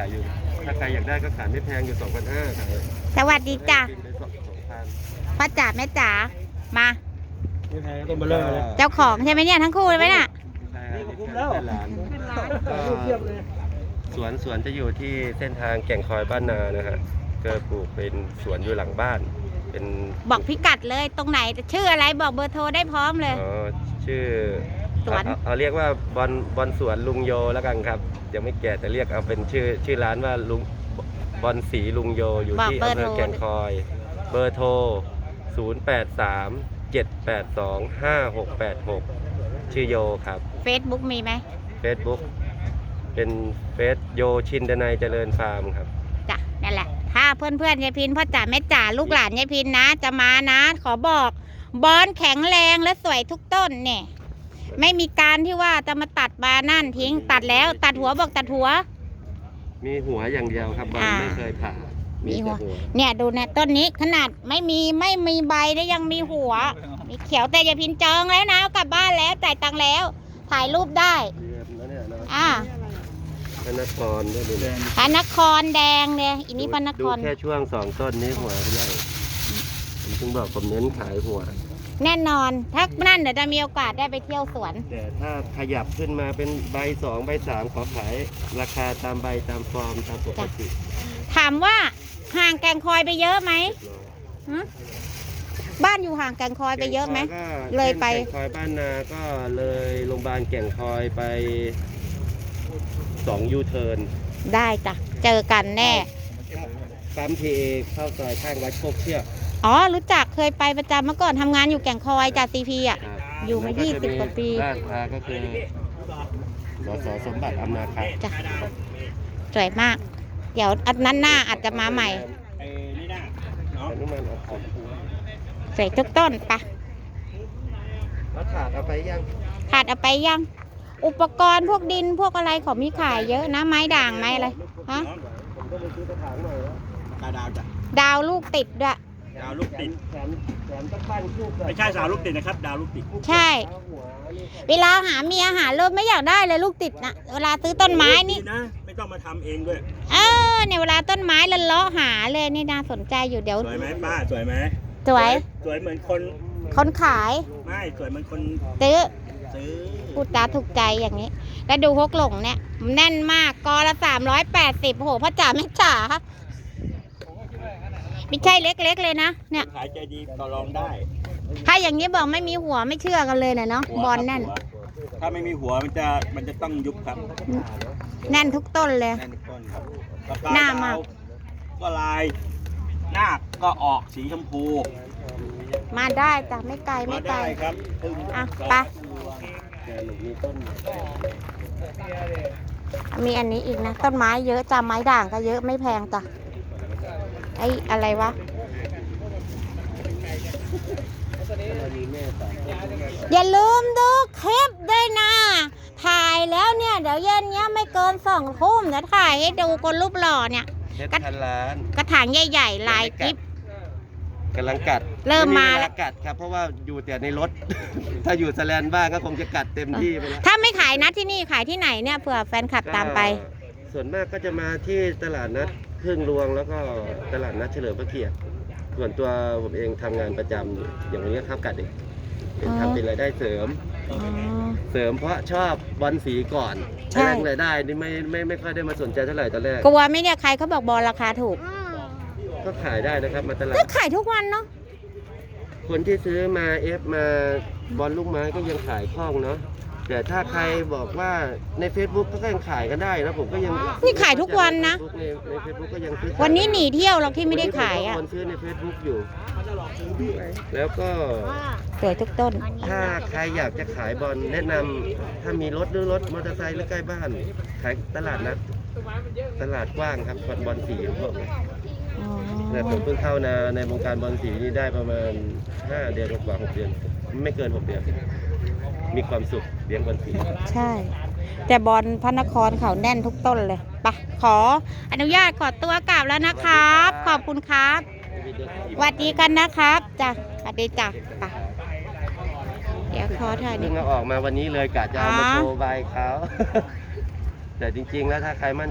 ขายอยู่ ถ้าใครอยากได้ก็ขายไม่แพงอยู่สองพันห้าขายสวัสดีจ้ะกินไปสองสองพันพ่อจ๋าแม่จ๋ามา ไม่แพงต้นเบลเลอร์เลยเจ้าของใช่ไหมเนี่ยทั้งคู่เลยไหมน่ะใช่ครับนี่ก็คุ้มแล้วเป็นร้านก็สวนสวนจะอยู่ที่เส้นทางแก่งคอยบ้านนานะฮะก็ปลูกเป็นสวนอยู่หลังบ้าน เป็นบอกพิกัดเลยตรงไหนชื่ออะไรบอกเบอร์โทรได้พร้อมเลยอ๋อชื่อ สวนเอาเอาเอาเรียกว่าบอลบอลสวนลุงโยแล้วกันครับยังไม่แก่แต่เรียกเอาเป็นชื่อชื่อร้านว่าลุงบอลสีลุงโยอยู่บอกที่เบอร์อำเภอโทร แก่งคอย เบอร์โทร 0 8 3 7 8 2 5 6 8 6 ชื่อโยครับ เฟซบุ๊กมีไหม Facebook เป็นเฟซโยชินดนัยเจริญฟาร์มครับ จ้ะนั่นแหละ ถ้าเพื่อนเพื่อนๆยายพินพ่อจ๋าแม่จ๋าลูกหลานยายพินนะ จะมานะ ขอบอก บอนแข็งแรงและสวยทุกต้นเนี่ย ไม่มีการที่ว่าจะมาตัดบานั่นทิ้งตัดแล้ว ตัดหัวบอกตัดหัว มีหัวอย่างเดียวครับบอลอ่า ไม่เคยผ่า มีมีหัวแต่หัว เนี่ยดูนะต้นนี้ขนาดไม่มีไม่มีใบแล้วยังมีหัว มีเขียวแต่ยายพินจองแล้วนะเอากลับบ้านแล้วจ่ายตังค์แล้ว ถ่ายรูปได้ เรียบแล้วเนี่ยนะอ่าพระนครด้วยดูนะพระนครแดงเลยอีนี้พระนคดูรแค่ช่วงสองต้นนี้หัวใหญ่ผมถึงบอกผมเน้นขายหัว แน่นอน ถ้านั่นเดี๋ยวจะมีโอกาสได้ไปเที่ยวสวน แต่ถ้าขยับขึ้นมาเป็นใบสองใบสามขอขายราคาตามใบตามฟอร์มตามปกติถามว่าห่างแกงคอยไปเยอะไหมเรียบร้อยฮะบ้านอยู่ห่างแกงคอยไปเยอะไหมแก่งคก็เลยไปแก่งคอยบ้านนา ก็เลยโรงพยาบาลแก่งคอยไปสองยูเทิร์น ได้จ้ะ เจอกันแน่ปั๊มทีเอเข้าซอยข้างวัดโคกเชือก อ๋อ รู้จักเคยไปประจำเมื่อก่อนทำงานอยู่แก่งคอยจากซีพีอะ ครับอยู่มาแล้ว20กว่าปีร้านค้าก็คือสสสมบัติอำนาจครับจ้ะสวยมาก เดี๋ยวอันนั้นหน้าอาจจะมาใหม่ไอ้นี่นะเนาะอนุมันเอาของสวยทุกต้นปะแล้วถาดเอาไปยังขาดเอาไปยัง อุปกรณ์พวกดินพวกอะไรเขามีขายเยอะนะ ไม้ด่างไม้อะไรฮะผมก็ไปซื้อกระถางหน่อยแล้วกาดาวจ้ะดาวลูกติดด้วย ดาวลูกติดแถมแถมตะปั้นคู่กับไม่ใช่สาวลูกติดนะครับ ดาวลูกติดใช่หัวนี่เวลาหาเมียหาเริ่มไม่อยากได้เลยลูกติดนะเวลาซื้อต้นไม้นี่ดีนะ ไม่ต้องมาทำเองด้วย เออเนี่ยเวลาต้นไม้ละเลาะหาเลยนี่น่าสนใจอยู่เดี๋ยว สวยไหมป้า สวยไหมสวยสวยเหมือนคน คนขายไม่สวยเหมือนคนซื้อซื้อพูดจาถูกใจอย่างนี้ แล้วดูฮกหลงเนี่ยแน่นมากกอละสามร้อยแปดสิบโหพ่อจ๋าไม่จ๋า ไม่ใช่เล็กๆเลยนะเนี่ย ขายใจดีต่อรองได้ ถ้าอย่างนี้บอกไม่มีหัวไม่เชื่อกันเลยนะเนาะหัวบอลครับแน่นหัวถ้าไม่มีหัวมันจะมันจะต้องยุบครับแน่นทุกต้นเลย แน่นทุกต้นครับปากกหน้ามาก ดวก็ลายหน้าก็ออกสีชมพูมาได้จ้ะไม่ไกลมาไม่ไกลได้ครับถึงอะสองไปแกหลุมมีต้นมีอันนี้อีกนะ ต้นไม้เยอะจ้ะไม้ด่างก็เยอะไม่แพงจ้ะ ไอ้อะไรวะเรามีแม่สามคนอย่าลืมดูคลิปด้วยนะ ถ่ายแล้วเนี่ย เดี๋ยวเย็นเนี้ยไม่เกินสองทุ่มเดี๋ยวถ่ายให้ดูคนรูปหล่อเนี่ย เพชรพันล้านกระถางใหญ่ๆลายกิฟ กำลังกัดเริ่มมาไวแล้ลาวกัดครับ เพราะว่าอยู่แต่ในรถ ถ้าอยู่สแลนบ้างก็คงจะกัดเต็มที่ไปแล้วถ้าไม่ขายนัดที่นี่ขายที่ไหนเนี่ยเผื่อแฟนคลับตามไป ก็ ส่วนมากก็จะมาที่ตลาดนัดพึ่งรวงแล้วก็ตลาดนัดเฉลิมพระเกียรติส่วนตัวผมเองทำงานประจำอยู่อย่างวันนี้ข้าวกัดเองเป็นอ๋อทำเป็นรายได้เสริม อ๋อ เสริมเพราะชอบบอลสีก่อนใช่ แรงรายได้นี่ไม่ไม่ไม่ค่อยได้มาสนใจเท่าไหร่ตอนแรกกลัวไหมเนี่ยใครเขาบอกบอลราคาถูกก็ขายได้นะครับมาตลาก็ดขายทุกวันเนาะคนที่ซื้อมาเอฟมาบอลลูกไม้ก็ยังขายคล่องเนาะ แต่ถ้าใครบอกว่าใน Facebook ก็ยังขายกันได้นะผมก็ยังนี่ขายทุกวันนะ ในในเฟซบุ๊กก็ยังซื้อขายวันนี้หนีเที่ยวเราที่ไม่ได้ขายอะวันนี้ผมก็คนซื้อใน Facebook อยู่ แล้วก็สวยทุกต้น ถ้าใครอยากจะขายบอลแนะนำถ้ามีรถหรือรถมอเตอร์ไซค์หรือใกล้บ้าน ขายตลาดนัดตลาดกว้างครับบอลบอลสีพวกนี้อ๋อแต่ผมเพิ่งเข้านาในวงการบอลสีนี่ได้ประมาณ 5 เดือนกว่า6เดือน ไม่เกิน 6 เดือน มีความสุขเลี้ยงบอลสีใช่ แต่บอลพระนครเขาแน่นทุกต้นเลยไปะขออนุญาตขอตัวกลับแล้วนะครับ ขอบคุณครับสวัสดีกันนะครับจ้ะสวัสดีจ้ะไปเดี๋ยวขอถ่ายนิเพิ่ดงเอาออกมาวันนี้เลยกะจะเอามาอ๋อ โชว์ใบเขา แต่จริงๆแล้วถ้าใครมั่น